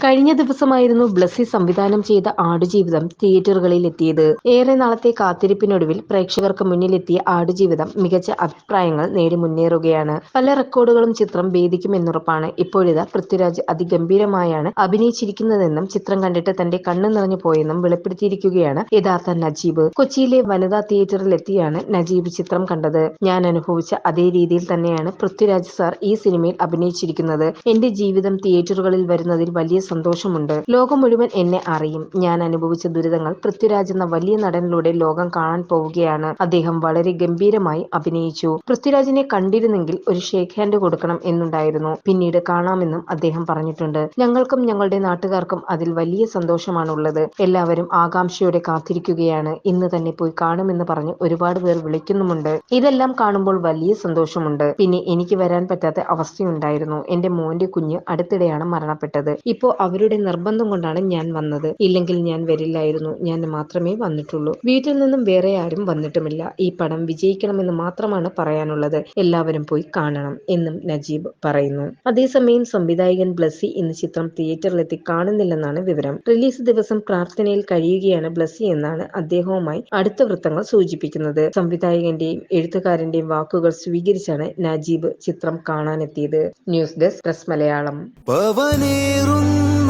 കഴിഞ്ഞ ദിവസമായിരുന്നു ബ്ലസ്സി സംവിധാനം ചെയ്ത ആടുജീവിതം തിയേറ്ററുകളിൽ എത്തിയത് ഏറെ നാളത്തെ കാത്തിരിപ്പിനൊടുവിൽ പ്രേക്ഷകർക്ക് മുന്നിലെത്തിയ ആടുജീവിതം മികച്ച അഭിപ്രായങ്ങൾ നേടി മുന്നേറുകയാണ്. പല റെക്കോർഡുകളും ചിത്രം ഭേദിക്കുമെന്നുറപ്പാണ്. ഇപ്പോഴിതാ പൃഥ്വിരാജ് അതിഗംഭീരമായാണ് അഭിനയിച്ചിരിക്കുന്നതെന്നും ചിത്രം കണ്ടിട്ട് തന്റെ കണ്ണു നിറഞ്ഞു പോയെന്നും വെളിപ്പെടുത്തിയിരിക്കുകയാണ് യഥാർത്ഥ നജീബ്. കൊച്ചിയിലെ വനിതാ തിയേറ്ററിലെത്തിയാണ് നജീബ് ചിത്രം കണ്ടത്. ഞാൻ അനുഭവിച്ച അതേ രീതിയിൽ തന്നെയാണ് പൃഥ്വിരാജ് സാർ ഈ സിനിമയിൽ അഭിനയിച്ചിരിക്കുന്നത്. എന്റെ ജീവിതം തിയേറ്ററുകളിൽ വരുന്നതിൽ വലിയ സന്തോഷമുണ്ട്. ലോകം മുഴുവൻ എന്നെ അറിയും. ഞാൻ അനുഭവിച്ച ദുരിതങ്ങൾ പൃഥ്വിരാജ് എന്ന വലിയ നടനിലൂടെ ലോകം കാണാൻ പോവുകയാണ്. അദ്ദേഹം വളരെ ഗംഭീരമായി അഭിനയിച്ചു. പൃഥ്വിരാജിനെ കണ്ടിരുന്നെങ്കിൽ ഒരു ഷേക്ക് ഹാൻഡ് കൊടുക്കണം എന്നുണ്ടായിരുന്നു. പിന്നീട് കാണാമെന്നും അദ്ദേഹം പറഞ്ഞിട്ടുണ്ട്. ഞങ്ങൾക്കും ഞങ്ങളുടെ നാട്ടുകാർക്കും അതിൽ വലിയ സന്തോഷമാണുള്ളത്. എല്ലാവരും ആകാംക്ഷയോടെ കാത്തിരിക്കുകയാണ്. ഇന്ന് തന്നെ പോയി കാണുമെന്ന് പറഞ്ഞ് ഒരുപാട് പേർ വിളിക്കുന്നുമുണ്ട്. ഇതെല്ലാം കാണുമ്പോൾ വലിയ സന്തോഷമുണ്ട്. പിന്നെ എനിക്ക് വരാൻ പറ്റാത്ത അവസ്ഥയുണ്ടായിരുന്നു. എന്റെ മോന്റെ കുഞ്ഞ് അടുത്തിടെയാണ് മരണപ്പെട്ടത്. ഇപ്പോ അവരുടെ നിർബന്ധം കൊണ്ടാണ് ഞാൻ വന്നത്. ഇല്ലെങ്കിൽ ഞാൻ വരില്ലായിരുന്നു. ഞാൻ മാത്രമേ വന്നിട്ടുള്ളൂ. വീട്ടിൽ നിന്നും വേറെ ആരും വന്നിട്ടുമില്ല. ഈ പടം വിജയിക്കണമെന്ന് മാത്രമാണ് പറയാനുള്ളത്. എല്ലാവരും പോയി കാണണം എന്നും നജീബ് പറയുന്നു. അതേസമയം സംവിധായകൻ ബ്ലസ്സി ഇന്ന് ചിത്രം തിയേറ്ററിലെത്തി കാണുന്നില്ലെന്നാണ് വിവരം. റിലീസ് ദിവസം പ്രാർത്ഥനയിൽ കഴിയുകയാണ് ബ്ലസ്സി എന്നാണ് അദ്ദേഹവുമായി അടുത്ത വൃത്തങ്ങൾ സൂചിപ്പിക്കുന്നത്. സംവിധായകന്റെയും എഴുത്തുകാരന്റെയും വാക്കുകൾ സ്വീകരിച്ചാണ് നജീബ് ചിത്രം കാണാനെത്തിയത്. News desk press Malayalam. പവനേറുന്ന